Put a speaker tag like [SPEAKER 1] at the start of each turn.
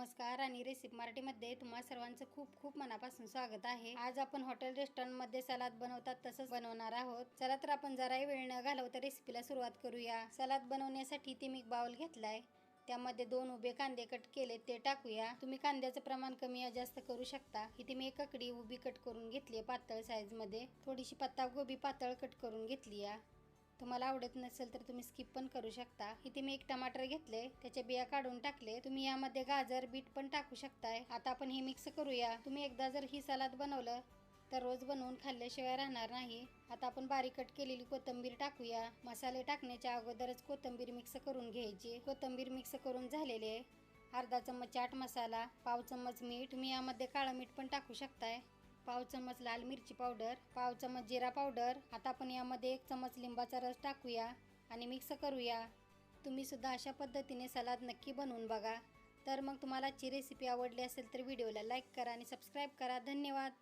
[SPEAKER 1] नमस्कार आणि रेसिपी मराठीमध्ये तुम्हा सर्वांचं खूप खूप मनापासून स्वागत आहे. आज आपण हॉटेल रेस्टॉरंटमध्ये सलाद बनवतात तसंच बनवणार आहोत. चला तर आपण जराही वेळ न घालवता रेसिपीला सुरुवात करूया. सलाद बनवण्यासाठी ते मी बाउल घेतलाय. त्यामध्ये दोन उभे कांदे कट केले ते टाकूया. तुम्ही कांद्याचं प्रमाण कमी या जास्त करू शकता. इथे मी एक ककडी उभी कट करून घेतली आहे पातळ साईजमध्ये. थोडीशी पत्ता गोबी पातळ कट करून घेतली या तुम्हाला आवडत नसेल तर तुम्ही स्किप पण करू शकता. इथे मी एक टमाटर घेतले त्याच्या बिया काढून टाकले. तुम्ही यामध्ये गाजर बीट पण टाकू शकताय. आता आपण हे मिक्स करूया. तुम्ही एकदा जर ही सलाद बनवलं तर रोज बनवून खाल्ल्याशिवाय राहणार नाही. आता आपण बारीक कट केलेली कोथिंबीर टाकूया. मसाले टाकण्याच्या अगोदरच कोथिंबीर मिक्स करून घ्यायची. कोथिंबीर मिक्स करून झालेली आहे अर्धा चम्मच चाट मसाला पाव चम्मच मीठ. तुम्ही यामध्ये काळं मीठ पण टाकू शकताय. पाव चम्मच लाल मिरची पावडर पाव चम्मच जिरा पावडर. आता आपण यामध्ये एक चम्मच लिंबाचा रस टाकूया आणि मिक्स करूया. तुम्ही सुद्धा अशा पद्धतीने सलाद नक्की बनवून बघा. तर मग तुम्हाला ची रेसिपी आवडली असेल तर व्हिडिओला लाईक करा आणि सबस्क्राईब करा. धन्यवाद.